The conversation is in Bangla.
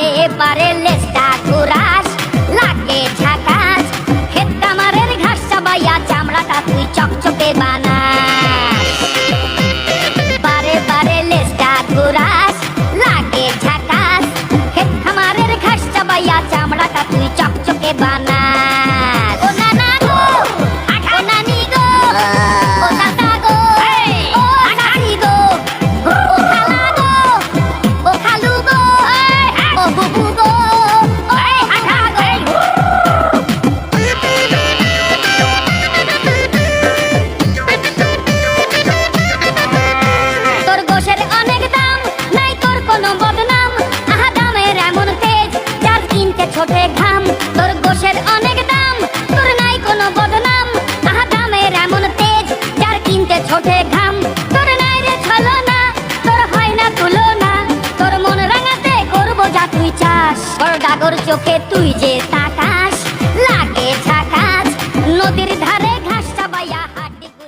পারে পারে লেস্টা ঘুরাস লাগে ঝাকাস। ক্ষেত কামারের ঘাস চাবাইয়া চামড়াটা তুই চকচকে বানাস। ঠোঁটে ঘাম, তোর গোশের অনেক দাম, তোর নাই কোনো বদনাম। তাহা দামের এমন তেজ যার কিনতে ঠোঁটে ঘাম। তোর নাই রে না তোর হয় না তুলো না তোর মন রাঙাতে করব যা তুই চাস। তোর ডাগর চোখে তুই যে তাকাস, লাগে ঝাকাস। নদীর ধারে